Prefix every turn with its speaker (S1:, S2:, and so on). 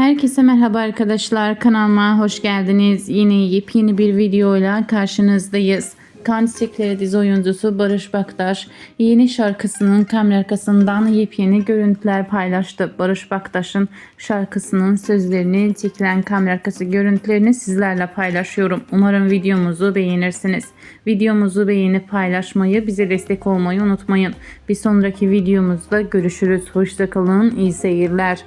S1: Herkese merhaba arkadaşlar. Kanalıma hoş geldiniz. Yine yepyeni bir videoyla karşınızdayız. Kan Çiçekleri dizi oyuncusu Barış Baktaş yeni şarkısının kamera arkasından yepyeni görüntüler paylaştı. Barış Baktaş'ın şarkısının sözlerini çekilen kamera arkası görüntülerini sizlerle paylaşıyorum. Umarım videomuzu beğenirsiniz. Videomuzu beğenip paylaşmayı, bize destek olmayı unutmayın. Bir sonraki videomuzda görüşürüz. Hoşçakalın, iyi seyirler.